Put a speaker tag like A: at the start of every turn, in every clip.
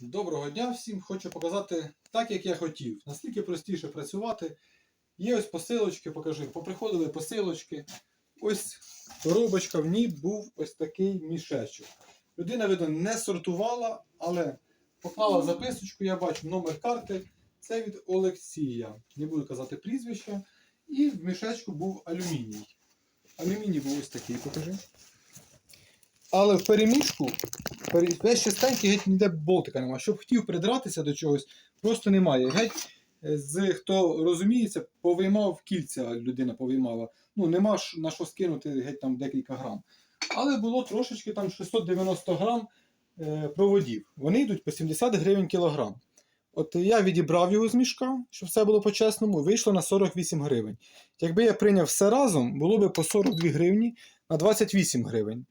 A: Доброго дня всім! Хочу показати так, як я хотів. Наскільки простіше працювати. Є ось посилочки, покажи. Поприходили посилочки. Ось коробочка, в ній був ось такий мішечок. Людина, видно, не сортувала, але поклала записочку, я бачу номер карти. Це від Олексія. Не буду казати прізвище. І в мішечку був алюміній. Алюміній був ось такий, покажи. Але в перемішку Весь чистенький, геть ніде болтика немає. Щоб хотів придратися до чогось, просто немає. Геть е, з хто розуміється, повиймав кільця людина повиймала. Ну, нема на що скинути геть там декілька грам. Але було трошечки там 690 грам е, проводів. Вони йдуть по 70 гривень кілограм. От я відібрав його з мішка, щоб все було по-чесному, вийшло на 48 гривень. Якби я прийняв все разом, було б по 42 гривні на 28 гривень.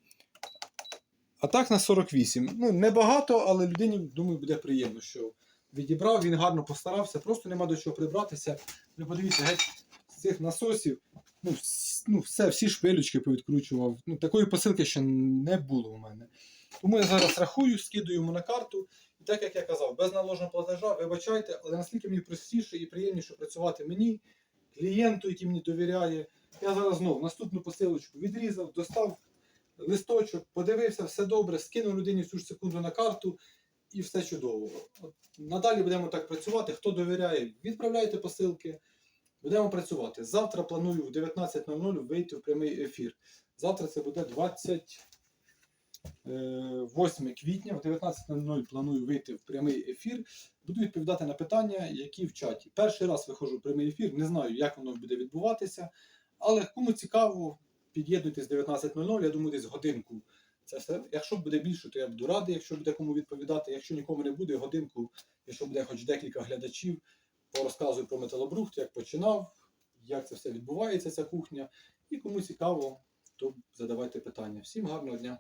A: А так на 48. Ну, небагато, але людині, думаю, буде приємно, що відібрав, він гарно постарався, просто нема до чого прибратися. Ви подивіться, геть з цих насосів, ну, ну все, всі шпилючки повідкручував. Ну, такої посилки ще не було у мене. Тому я зараз рахую, скидую йому на карту. І так як я казав, без наложеного платежа, вибачайте, але наскільки мені простіше і приємніше працювати мені, клієнту, який мені довіряє. Я зараз знову наступну посилочку відрізав, достав листочок, подивився, все добре, скинув людині цю ж секунду на карту і все чудово. От, надалі будемо так працювати. Хто довіряє, відправляйте посилки. Будемо працювати. Завтра планую в 19.00 вийти в прямий ефір. Завтра це буде 28 квітня, в 19.00 планую вийти в прямий ефір. Буду відповідати на питання, які в чаті. Перший раз виходжу в прямий ефір, не знаю, як воно буде відбуватися. Але кому цікаво, під'єднуйтесь 19.00, я думаю, десь годинку. Це все. Якщо буде більше, то я буду радий, якщо буде кому відповідати. Якщо нікому не буде, годинку, якщо буде хоч декілька глядачів, порозказую про металобрухт, як починав, як це все відбувається, ця кухня. І кому цікаво, то задавайте питання. Всім гарного дня!